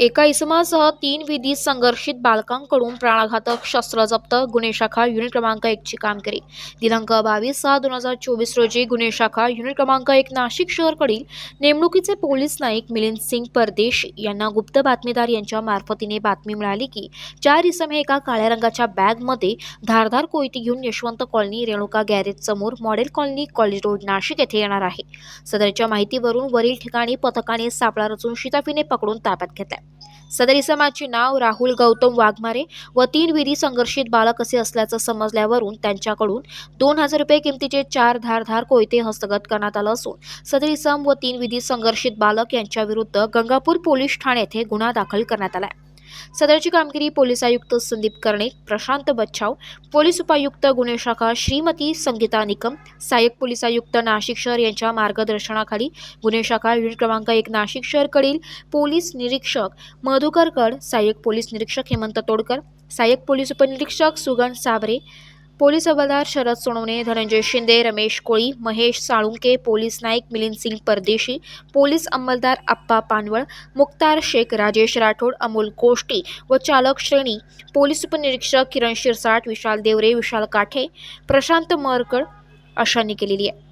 एका इसमासह तीन विधी संघर्षित बालकांकडून प्राणघातक शस्त्र जप्त गुन्हे शाखा युनिट क्रमांक एकची कामगिरी दिनांक बावीस सहा दोन हजार चोवीस रोजी गुन्हे शाखा युनिट क्रमांक एक नाशिक शहरकडील नेमणुकीचे पोलीस नाईक मिलिंद सिंग परदेश यांना गुप्त बातमीदार यांच्या मार्फतीने बातमी मिळाली की चार इसम हे एका काळ्या रंगाच्या बॅगमध्ये धारधार कोयती घेऊन यशवंत कॉलनी रेणुका गॅरेज समोर model colony college road Nashik येथे येणार आहे. सदरच्या माहितीवरून वरील ठिकाणी पथकाने सापळा रचून शिताफीने पकडून ताब्यात घेतला सदर इसमाचे नाव राहुल गौतम वाघमारे व तीन विधी संघर्षित बालक असे असल्याचं समजल्यावरून त्यांच्याकडून दोन हजार रुपये किमतीचे चार धारधार कोयते हस्तगत करण्यात आलं असून सदर इसम व तीन विधी संघर्षित बालक यांच्याविरुद्ध गंगापूर पोलीस ठाणे येथे गुन्हा दाखल करण्यात आला आहे सदरची कामगिरी पोलीस आयुक्त संदीप कर्णिक प्रशांत बच्छाव पोलीस उपायुक्त गुन्हे शाखा श्रीमती संगीता निकम सहाय्यक पोलीस आयुक्त नाशिक शहर यांच्या मार्गदर्शनाखाली गुन्हे शाखा युनिट क्रमांक एक नाशिक शहरकडील पोलीस निरीक्षक मधुकर कड सहाय्यक पोलीस निरीक्षक हेमंत तोडकर सहाय्यक पोलीस उपनिरीक्षक सुगन साबरे पोलीस हवालदार शरद सोनवणे धनंजय शिंदे रमेश कोळी महेश साळुंके पोलीस नाईक मिलिंद सिंग परदेशी पोलीस अंमलदार आप्पा पानवळ मुक्तार शेख राजेश राठोड अमोल कोष्टी व चालक श्रेणी पोलीस उपनिरीक्षक किरण शिरसाट विशाल देवरे विशाल काठे प्रशांत मरकड अशांनी केलेली आहे.